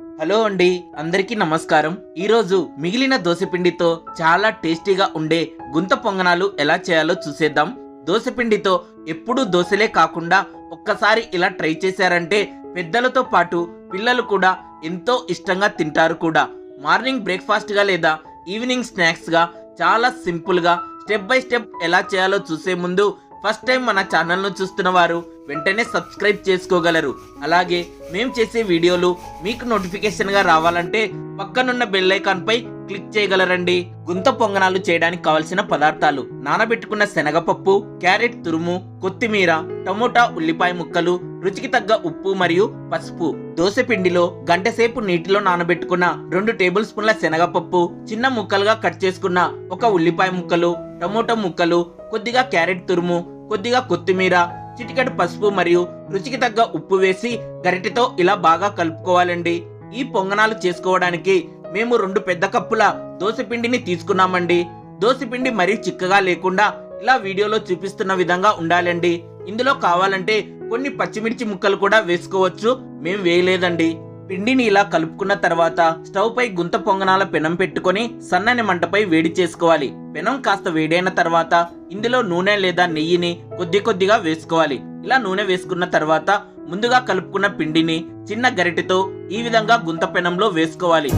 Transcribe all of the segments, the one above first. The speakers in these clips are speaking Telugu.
హలో అండి అందరికీ నమస్కారం. ఈరోజు మిగిలిన దోశపిండితో చాలా టేస్టీగా ఉండే గుంత పొంగనాలు ఎలా చేయాలో చూసేద్దాం. దోశపిండితో ఎప్పుడూ దోశలే కాకుండా ఒక్కసారి ఇలా ట్రై చేశారంటే పెద్దలతో పాటు పిల్లలు కూడా ఎంతో ఇష్టంగా తింటారు కూడా. మార్నింగ్ బ్రేక్ఫాస్ట్గా లేదా ఈవినింగ్ స్నాక్స్గా చాలా సింపుల్గా స్టెప్ బై స్టెప్ ఎలా చేయాలో చూసే ముందు ఫస్ట్ టైం మన ఛానల్ను చూస్తున్న వారు వెంటనే సబ్స్క్రైబ్ చేసుకోగలరు. అలాగే మేము చేసే వీడియోలు మీకు నోటిఫికేషన్గా రావాలంటే పక్కనున్న బెల్లైకాన్పై క్లిక్ చేయగలరండి. గుంత పొంగనాలు చేయడానికి కావలసిన పదార్థాలు నానబెట్టుకున్న శనగపప్పు క్యారెట్ తురుము కొత్తిమీర టమోటా ఉల్లిపాయ ముక్కలు రుచికి తగ్గ ఉప్పు మరియు పసుపు దోశ పిండిలో గంటసేపు నీటిలో నానబెట్టుకున్న రెండు టేబుల్ స్పూన్ల శనగపప్పు చిన్న ముక్కలుగా కట్ చేసుకున్న ఒక ఉల్లిపాయ ముక్కలు టమోటా ముక్కలు కొద్దిగా క్యారెట్ తురుము కొద్దిగా కొత్తిమీర చిటికెడు పసుపు మరియు రుచికి తగ్గ ఉప్పు వేసి గరిటెతో ఇలా బాగా కలుపుకోవాలండి. ఈ పొంగనాలు చేసుకోవడానికి మేము రెండు పెద్ద కప్పుల దోశపిండిని తీసుకున్నామండి. దోశపిండి మరీ చిక్కగా లేకుండా ఇలా వీడియోలో చూపిస్తున్న విధంగా ఉండాలండి. ఇందులో కావాలంటే కొన్ని పచ్చిమిర్చి ముక్కలు కూడా వేసుకోవచ్చు. మేము వేయలేదండి. పిండిని ఇలా కలుపుకున్న తర్వాత స్టవ్ పై గుంత పొంగనాల పెనం పెట్టుకొని సన్నని మంటపై వేడి చేసుకోవాలి. పెనం కాస్త వేడైన తర్వాత ఇందులో నూనె లేదా నెయ్యిని కొద్ది కొద్దిగా వేసుకోవాలి. ఇలా నూనె వేసుకున్న తర్వాత ముందుగా కలుపుకున్న పిండిని చిన్న గరిటెతో ఈ విధంగా గుంత పెనంలో వేసుకోవాలి.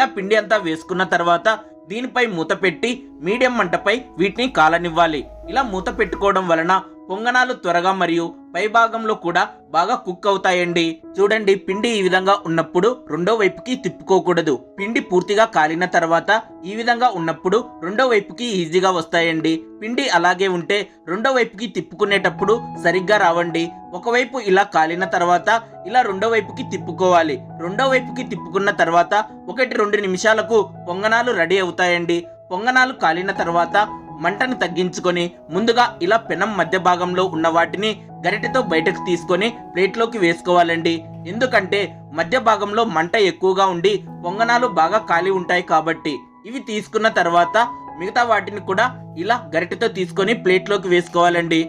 ఇలా పిండి అంతా వేసుకున్న తర్వాత దీనిపై మూత పెట్టి మీడియం మంటపై వీటిని కాలనివ్వాలి. ఇలా మూత పెట్టుకోవడం వలన పొంగనాలు త్వరగా మరియు పై భాగంలో కూడా బాగా కుక్ అవుతాయండి. చూడండి పిండి ఈ విధంగా ఉన్నప్పుడు రెండో వైపుకి తిప్పుకోకూడదు. పిండి పూర్తిగా కాలిన తర్వాత ఈ విధంగా ఉన్నప్పుడు రెండో వైపుకి ఈజీగా వస్తాయండి. పిండి అలాగే ఉంటే రెండో వైపుకి తిప్పుకునేటప్పుడు సరిగ్గా రావండి. ఒకవైపు ఇలా కాలిన తర్వాత ఇలా రెండో వైపుకి తిప్పుకోవాలి. రెండో వైపుకి తిప్పుకున్న తర్వాత ఒకటి రెండు నిమిషాలకు పొంగనాలు రెడీ అవుతాయండి. పొంగనాలు కాలిన తర్వాత మంటను తగ్గించుకొని ముందుగా ఇలా పెనం మధ్య భాగంలో ఉన్న వాటిని గరిటెతో బయటకు తీసుకొని ప్లేట్లోకి వేసుకోవాలండి. ఎందుకంటే మధ్య భాగంలో మంట ఎక్కువగా ఉండి పొంగనాలు బాగా ఖాళీ ఉంటాయి కాబట్టి. ఇవి తీసుకున్న తర్వాత మిగతా వాటిని కూడా ఇలా గరిటెతో తీసుకొని ప్లేట్లోకి వేసుకోవాలండి.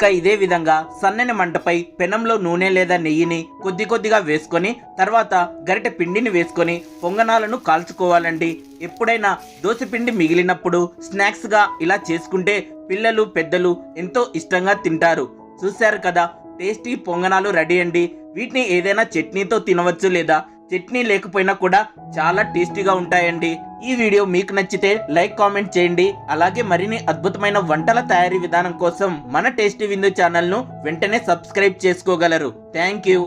ఇక ఇదే విధంగా సన్నని మంటపై పెనంలో నూనె లేదా నెయ్యిని కొద్ది కొద్దిగా వేసుకొని తర్వాత గరిటె పిండిని వేసుకొని పొంగనాలను కాల్చుకోవాలండి. ఎప్పుడైనా దోశపిండి మిగిలినప్పుడు స్నాక్స్గా ఇలా చేసుకుంటే పిల్లలు పెద్దలు ఎంతో ఇష్టంగా తింటారు. చూశారు కదా టేస్టీ పొంగనాలు రెడీ అండి. వీటిని ఏదైనా చట్నీతో తినవచ్చు లేదా చట్నీ లేకపోయినా కూడా చాలా టేస్టీగా ఉంటాయండి. ఈ వీడియో మీకు నచ్చితే లైక్ కామెంట్ చేయండి. అలాగే మరిన్ని అద్భుతమైన వంటల తయారీ విధానం కోసం మన టేస్టీ విందు ఛానల్ను వెంటనే సబ్స్క్రైబ్ చేసుకోగలరు. Thank you.